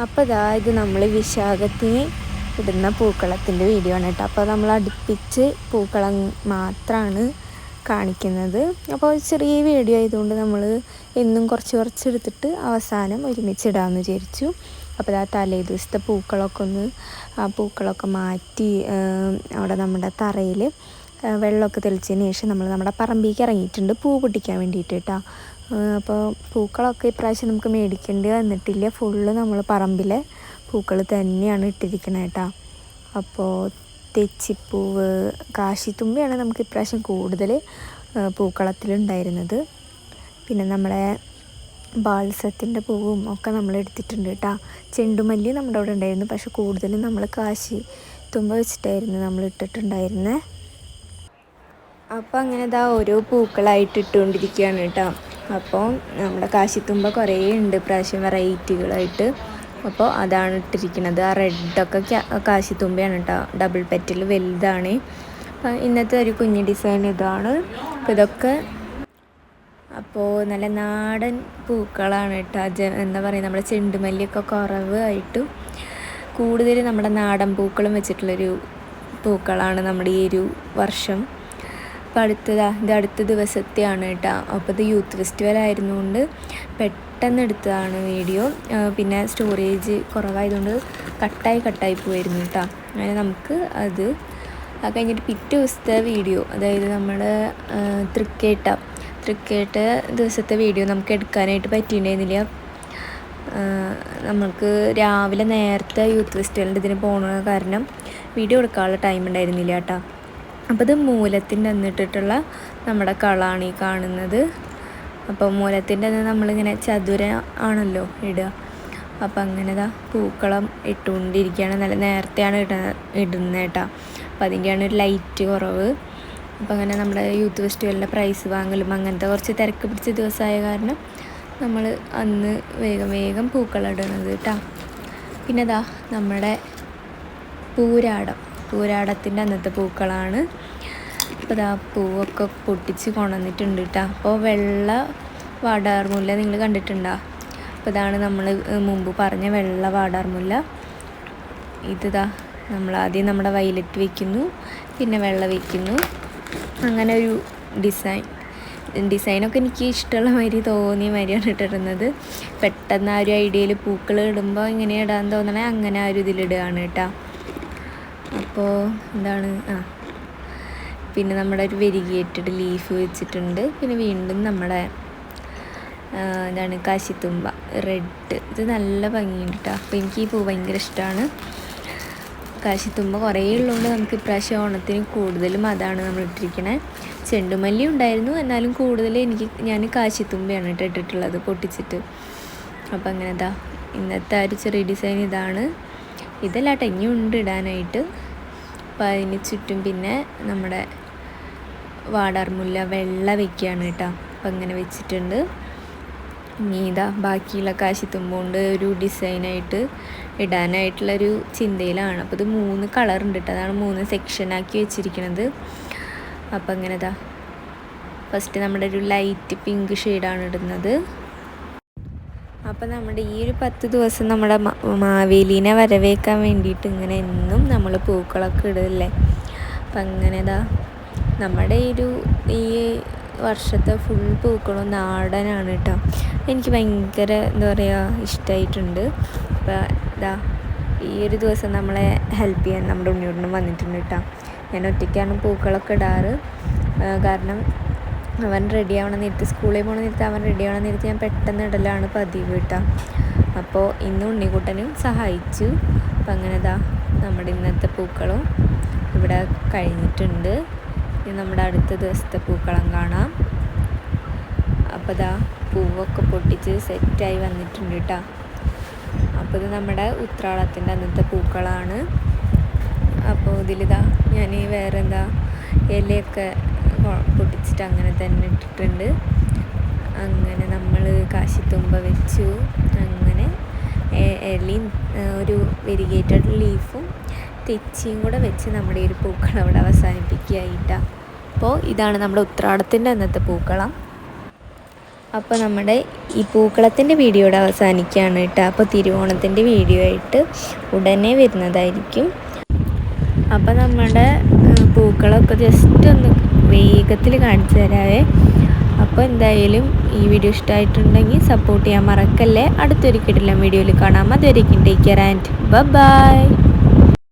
അപ്പോൾ ഇതാ ഇത് നമ്മൾ വിശാഖത്തിന് ഇടുന്ന പൂക്കളത്തിന്റെ വീഡിയോ ആണ് കേട്ടോ. അപ്പോൾ നമ്മൾ അടുപ്പിച്ച് പൂക്കളം മാത്രമാണ് കാണിക്കുന്നത്. അപ്പോൾ ചെറിയ വീഡിയോ ആയതുകൊണ്ട് നമ്മൾ എന്നും കുറച്ച് കുറച്ച് എടുത്തിട്ട് അവസാനം ഒരുമിച്ച് ഇടാമെന്ന് വിചാരിച്ചു. അപ്പോൾ ആ തലേ ദിവസത്തെ പൂക്കളൊക്കെ ഒന്ന് ആ പൂക്കളൊക്കെ മാറ്റി അവിടെ നമ്മുടെ തറയിൽ വെള്ളമൊക്കെ തെളിച്ചതിന് ശേഷം നമ്മൾ നമ്മുടെ പറമ്പിലേക്ക് ഇറങ്ങിയിട്ടുണ്ട്. പൂ പൊട്ടിക്കാൻ വേണ്ടിയിട്ട് കേട്ടോ. അപ്പോൾ പൂക്കളൊക്കെ ഇപ്രാവശ്യം നമുക്ക് മേടിക്കേണ്ടി വന്നിട്ടില്ല. ഫുള്ള് നമ്മൾ പറമ്പിലെ പൂക്കൾ തന്നെയാണ് ഇട്ടിരിക്കുന്നത് കേട്ടോ അപ്പോൾ തെച്ചിപ്പൂവ് കാശിത്തുമ്പിയാണ് നമുക്ക് ഇപ്രാവശ്യം കൂടുതൽ പൂക്കളത്തിലുണ്ടായിരുന്നത്. പിന്നെ നമ്മളെ ബാൾസത്തിന്റെ പൂവും ഒക്കെ നമ്മൾ എടുത്തിട്ടുണ്ട് കേട്ടോ ചെണ്ടുമല്ലി നമ്മുടെ അവിടെ ഉണ്ടായിരുന്നു. പക്ഷെ കൂടുതലും നമ്മൾ കാശി തുമ്പ വെച്ചിട്ടായിരുന്നു നമ്മൾ ഇട്ടിട്ടുണ്ടായിരുന്നത് അപ്പോൾ അങ്ങനെ ഇതാ ഓരോ പൂക്കളായിട്ട് ഇട്ടുകൊണ്ടിരിക്കുകയാണ് കേട്ടോ അപ്പോൾ നമ്മുടെ കാശിത്തുമ്പ കുറേ ഉണ്ട് പ്രാവശ്യം വെറൈറ്റികളായിട്ട്. അപ്പോൾ അതാണ് ഇട്ടിരിക്കുന്നത്. ആ റെഡൊക്കെ കാശിത്തുമ്പയാണ് കേട്ടോ ഡബിൾ പെറ്റിൽ വലുതാണ്. ഇന്നത്തെ ഒരു കുഞ്ഞു ഡിസൈൻ ഇതാണ്. അപ്പോൾ ഇതൊക്കെ അപ്പോൾ നല്ല നാടൻ പൂക്കളാണ് കേട്ടോ ജ എന്താ പറയുക നമ്മുടെ ചെണ്ടുമല്ലിയൊക്കെ കുറവായിട്ടും കൂടുതൽ നമ്മുടെ നാടൻ പൂക്കളും വെച്ചിട്ടുള്ളൊരു പൂക്കളാണ് നമ്മുടെ ഈ ഒരു വർഷം. അപ്പോൾ അടുത്തതാ ഇത് അടുത്ത ദിവസത്തെയാണ് കേട്ടോ. അപ്പോൾ ഇത് യൂത്ത് ഫെസ്റ്റിവൽ ആയിരുന്നുകൊണ്ട് പെട്ടെന്ന് എടുത്തതാണ് വീഡിയോ പിന്നെ സ്റ്റോറേജ് കുറവായതുകൊണ്ട് കട്ടായി കട്ടായി പോയിരുന്നു കേട്ടോ. അങ്ങനെ നമുക്ക് അത് അത് കഴിഞ്ഞിട്ട് പിറ്റേ ദിവസത്തെ വീഡിയോ അതായത് നമ്മൾ തൃക്കേട്ട തൃക്കേട്ട ദിവസത്തെ വീഡിയോ നമുക്ക് എടുക്കാനായിട്ട് പറ്റിയിട്ടുണ്ടായിരുന്നില്ല. നമ്മൾക്ക് രാവിലെ നേരത്തെ യൂത്ത് ഫെസ്റ്റിവലിന്റെ ഇതിന് പോകണ കാരണം വീഡിയോ എടുക്കാനുള്ള ടൈം ഉണ്ടായിരുന്നില്ല കേട്ടോ. അപ്പോൾ ഇത് മൂലത്തിന്റെ എന്നിട്ടിട്ടുള്ള നമ്മുടെ കളാണ് ഈ കാണുന്നത്. അപ്പോൾ മൂലത്തിന്റെ നമ്മളിങ്ങനെ ചതുര ആണല്ലോ ഇടുക അപ്പം അങ്ങനെ ഇതാ പൂക്കളം ഇട്ടുകൊണ്ടിരിക്കുകയാണ്. നല്ല നേരത്തെയാണ് ഇട ഇടുന്നത് കേട്ടോ. അപ്പോൾ അതിന്റെയാണ് ഒരു ലൈറ്റ് കുറവ്. അപ്പോൾ അങ്ങനെ നമ്മുടെ യൂത്ത് ഫെസ്റ്റിവലിന്റെ പ്രൈസ് വാങ്ങലും അങ്ങനത്തെ കുറച്ച് തിരക്ക് പിടിച്ച ദിവസമായ കാരണം നമ്മൾ അന്ന് വേഗം വേഗം പൂക്കളം ഇടുന്നത് കേട്ടോ. പിന്നെ ഇതാ നമ്മുടെ പൂരാടം. പൂരാടത്തിന്റെ അന്നത്തെ പൂക്കളാണ്. അപ്പോൾ ഇതാ പൂവൊക്കെ പൊട്ടിച്ച് കൊണ്ടുവന്നിട്ടുണ്ട് കേട്ടോ അപ്പോൾ വെള്ള വാടാർമുല്ല നിങ്ങൾ കണ്ടിട്ടുണ്ടോ? അപ്പോൾ ഇതാണ് നമ്മൾ മുമ്പ് പറഞ്ഞ വെള്ള വാടാർമുല്ല. ഇതാ നമ്മൾ ആദ്യം നമ്മുടെ വയലറ്റ് വയ്ക്കുന്നു പിന്നെ വെള്ള വയ്ക്കുന്നു അങ്ങനെ ഒരു ഡിസൈൻ. ഡിസൈനൊക്കെ എനിക്ക് ഇഷ്ടമുള്ള മാതിരി തോന്നിയ മാതിരിയാണ് ഇട്ടിരുന്നത് പെട്ടെന്ന് ആ ഒരു ഐഡിയയിൽ പൂക്കൾ ഇടുമ്പോൾ ഇങ്ങനെ ഇടാൻ തോന്നണേ അങ്ങനെ ആ ഒരു ഇതിലിടുകയാണ് കേട്ടോ അപ്പോൾ എന്താണ്? ആ. പിന്നെ നമ്മുടെ ഒരു വെരിഗേറ്റഡ് ലീഫ് വെച്ചിട്ടുണ്ട്. പിന്നെ വീണ്ടും നമ്മുടെ എന്താണ് കാശിത്തുമ്പ. റെഡ്. ഇത് നല്ല ഭംഗിയുണ്ട് കേട്ടോ അപ്പോൾ എനിക്ക് ഈ പൂ ഭയങ്കര ഇഷ്ടമാണ് കാശിത്തുമ്പ കുറേ ഉള്ളതുകൊണ്ട് നമുക്ക് ഇപ്രാവശ്യം ഓണത്തിന് കൂടുതലും അതാണ് നമ്മൾ ഇട്ടിരിക്കണേ. ചെണ്ടുമല്ലി ഉണ്ടായിരുന്നു. എന്നാലും കൂടുതൽ എനിക്ക് ഞാൻ കാശിത്തുമ്പയാണ് കേട്ടോ ഇട്ടിട്ടുള്ളത് പൊട്ടിച്ചിട്ട്. അപ്പോൾ അങ്ങനെ ഇതാ ഇന്നത്തെ ആ ഒരു ചെറിയ ഡിസൈൻ ഇതാണ്. ഇതല്ല ഇനിയും ഉണ്ട് ഇടാനായിട്ട്. അപ്പോൾ അതിന് ചുറ്റും പിന്നെ നമ്മുടെ വാടാർമുല്ല വെള്ള വെക്കുകയാണ് കേട്ടോ. അപ്പം അങ്ങനെ വെച്ചിട്ടുണ്ട്. ഇനി ഇതാ ബാക്കിയുള്ള കാശിത്തുമ്പോണ്ട് ഒരു ഡിസൈനായിട്ട് ഇടാനായിട്ടുള്ളൊരു ചിന്തയിലാണ്. അപ്പോൾ ഇത് മൂന്ന് കളർ ഉണ്ട് കേട്ടോ. അതാണ് മൂന്ന് സെക്ഷനാക്കി വെച്ചിരിക്കുന്നത് അപ്പം അങ്ങനെ ഇതാ. ഫസ്റ്റ് നമ്മുടെ ഒരു ലൈറ്റ് പിങ്ക് ഷെയ്ഡാണ് ഇടുന്നത്. അപ്പം നമ്മുടെ ഈ ഒരു പത്ത് ദിവസം നമ്മുടെ മാവേലീനെ വരവേക്കാൻ വേണ്ടിയിട്ട് ഇങ്ങനെ എന്നും നമ്മൾ പൂക്കളൊക്കെ ഇടില്ലേ? അപ്പം അങ്ങനെ ഇതാ നമ്മുടെ ഈ ഒരു ഈ വർഷത്തെ ഫുൾ പൂക്കളും നാടനാണ് കേട്ടോ എനിക്ക് ഭയങ്കര എന്താ പറയുക ഇഷ്ടമായിട്ടുണ്ട് അപ്പോൾ ഇതാ ഈ ഒരു ദിവസം നമ്മളെ ഹെൽപ്പ് ചെയ്യാൻ നമ്മുടെ ഉണ്ണിയോടനും വന്നിട്ടുണ്ട് കേട്ടോ ഞാൻ ഒറ്റയ്ക്കാണ് പൂക്കളൊക്കെ ഇടാറ്. കാരണം അവൻ റെഡി ആവണം നേരത്തെ സ്കൂളിൽ പോകണം നേരത്തെ അവൻ റെഡി ആവണം നേരത്തെ ഞാൻ പെട്ടെന്ന് ഇടലാണ് പതിവ് കേട്ടോ. അപ്പോൾ ഇന്ന് ഉണ്ണിക്കുട്ടനും സഹായിച്ചു. അപ്പം അങ്ങനെ ഇതാ നമ്മുടെ ഇന്നത്തെ പൂക്കളും ഇവിടെ കഴിഞ്ഞിട്ടുണ്ട്. ഇനി നമ്മുടെ അടുത്ത ദിവസത്തെ പൂക്കളം കാണാം. അപ്പോൾ ഇതാ പൂവൊക്കെ പൊട്ടിച്ച് സെറ്റായി വന്നിട്ടുണ്ട് കേട്ടോ. അപ്പോൾ ഇത് നമ്മുടെ ഉത്രാളത്തിന്റെ അന്നത്തെ പൂക്കളാണ്. അപ്പോൾ ഇതിലിതാ ഞാൻ വേറെ എന്താ ഇലയൊക്കെ പൊട്ടിച്ചിട്ട് അങ്ങനെ തന്നെ ഇട്ടിട്ടുണ്ട്. അങ്ങനെ നമ്മൾ കാശിത്തുമ്പ വെച്ചു. അങ്ങനെ എലിയും ഒരു വെരിഗേറ്റഡ് ലീഫും തെച്ചിയും കൂടെ വെച്ച് നമ്മുടെ ഒരു പൂക്കളം അവിടെ അവസാനിപ്പിക്കുകയായിട്ടാണ് അപ്പോൾ ഇതാണ് നമ്മുടെ ഉത്രാടത്തിന്റെ അന്നത്തെ പൂക്കളം. അപ്പോൾ നമ്മുടെ ഈ പൂക്കളത്തിന്റെ വീഡിയോ ഇവിടെ അവസാനിക്കുകയാണ് കേട്ടോ. അപ്പോൾ തിരുവോണത്തിന്റെ വീഡിയോ ആയിട്ട് ഉടനെ വരുന്നതായിരിക്കും. അപ്പോൾ നമ്മുടെ പൂക്കളൊക്കെ ജസ്റ്റ് ഒന്ന് വേഗത്തിൽ കാണിച്ചു തരാവേ. അപ്പോൾ എന്തായാലും ഈ വീഡിയോ ഇഷ്ടമായിട്ടുണ്ടെങ്കിൽ സപ്പോർട്ട് ചെയ്യാൻ മറക്കല്ലേ. അടുത്തൊരു കിടിലം വീഡിയോയിൽ കാണാം. അതുവരെയും ടേക്ക് കെയർ ആൻഡ് ബൈ